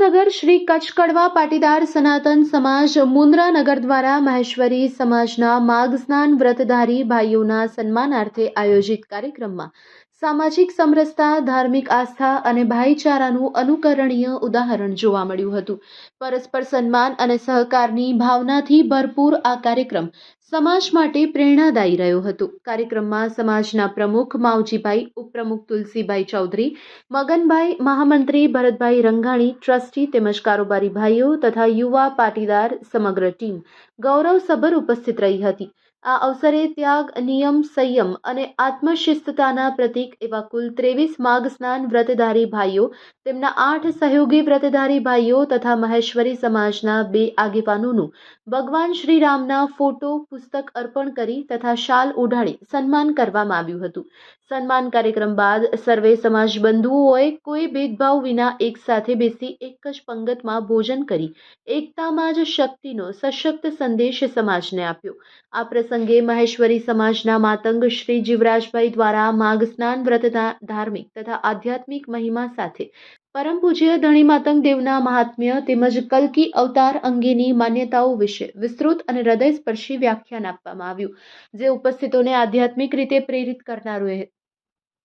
મુન્દ્રાનગર શ્રી કચકડવા પાટીદાર સનાતન સમાજ મુન્દ્રાનગર દ્વારા મહેશ્વરી સમાજના માઘ સ્નાન વ્રતધારી ભાઈઓના સન્માનાર્થે આયોજિત કાર્યક્રમમાં સામાજિક સમરસતા, ધાર્મિક આસ્થા અને ભાઈચારાનું અનુકરણીય ઉદાહરણ જોવા મળ્યું હતું. પરસ્પર સન્માન અને સહકારની ભાવનાથી ભરપૂર આ કાર્યક્રમ સમાજ માટે પ્રેરણાદાયી રહ્યો હતો. કાર્યક્રમમાં સમાજના પ્રમુખ માવજીભાઈ, ઉપપ્રમુખ તુલસીભાઈ ચૌધરી, મગનભાઈ, મહામંત્રી ભરતભાઈ રંગાણી, ટ્રસ્ટી તેમજ કારોબારી ભાઈઓ તથા યુવા પાટીદાર સમગ્ર ટીમ ગૌરવસભર ઉપસ્થિત રહી હતી. આ અવસરે ત્યાગ, નિયમ, સંયમ અને આત્મશિસ્તતાના પ્રતીક એવા કુલ ત્રેવીસ માઘ સ્નાન વ્રતધારી ભાઈઓ, તેમના આઠ સહયોગી વ્રતધારી ભાઈઓ તથા મહેશ્વરી સમાજના બે આગેવાનોનું ભગવાન શ્રી રામના ફોટો, પુસ્તક અર્પણ કરી તથા શાલ ઓઢાડી સન્માન કરવામાં આવ્યું હતું. સન્માન કાર્યક્રમ બાદ સર્વે સમાજ બંધુઓએ કોઈ ભેદભાવ વિના એક સાથે બેસી એક જ પંગતમાં ભોજન કરી એકતામાં જ શક્તિનો સશક્ત સંદેશ સમાજને આપ્યો. આ પ્રસંગે મહેશ્વરી સમાજના માતંગ શ્રી જીવરાજભાઈ દ્વારા માઘ સ્નાન વ્રતના ધાર્મિક તથા આધ્યાત્મિક મહિમા સાથે પરમ પૂજ્ય ધણી માતંગ દેવના મહાત્મ્ય તેમજ કલ્કી અવતાર અંગેની માન્યતાઓ વિશે વિસ્તૃત અને હૃદયસ્પર્શી વ્યાખ્યાન આપવામાં આવ્યું, જે ઉપસ્થિતોને આધ્યાત્મિક રીતે પ્રેરિત કરનારું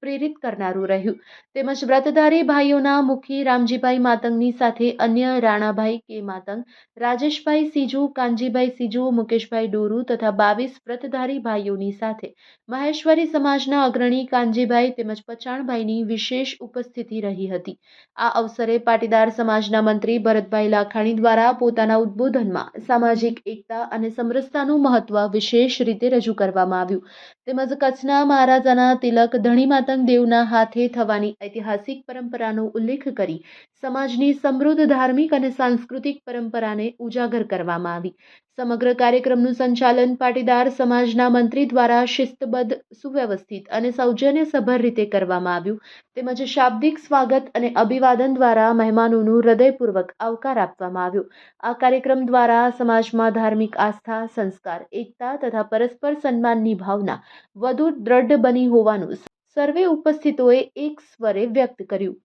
પ્રેરિત કરનારું રહ્યું. તેમજ વ્રતધારી ભાઈઓના મુખી રામજીભાઈ માતંગની સાથે અન્ય રાણાભાઈ કે માતંગ, રાજેશભાઈ સીજુ, કાનજીભાઈ સીજુ, મુકેશભાઈ ડોરુ તથા બાવીસ વ્રતધારી ભાઈઓની સાથે મહેશ્વરી સમાજના અગ્રણી કાનજીભાઈ તેમજ પચાણભાઈની વિશેષ ઉપસ્થિતિ રહી હતી. આ અવસરે પાટીદાર સમાજના મંત્રી ભરતભાઈ લાખાણી દ્વારા પોતાના ઉદ્બોધનમાં સામાજિક એકતા અને સમરસતાનું મહત્વ વિશેષ રીતે રજૂ કરવામાં આવ્યું. તેમજ કચ્છના મહારાજાના તિલક ધણી માતંગ દેવના હાથે થવાની ઐતિહાસિક પરંપરાનો ઉલ્લેખ કરી સમાજની સમૃદ્ધ ધાર્મિક અને સાંસ્કૃતિક પરંપરાને ઉજાગર કરવામાં આવી. સમગ્ર કાર્યક્રમનું સંચાલન પાટીદાર સમાજના મંત્રી દ્વારા શિસ્તબદ્ધ, સુવ્યવસ્થિત અને સૌજન્યસભર રીતે કરવામાં આવ્યું. તેમજ શાબ્દિક સ્વાગત અને અભિવાદન દ્વારા મહેમાનોનું હૃદયપૂર્વક આવકાર આપવામાં આવ્યો. આ કાર્યક્રમ દ્વારા સમાજમાં ધાર્મિક આસ્થા, સંસ્કાર, એકતા તથા પરસ્પર સન્માનની ભાવના વધુ દ્રઢ બની હોવાનું સર્વે ઉપસ્થિતોએ એક સ્વરે વ્યક્ત કર્યું.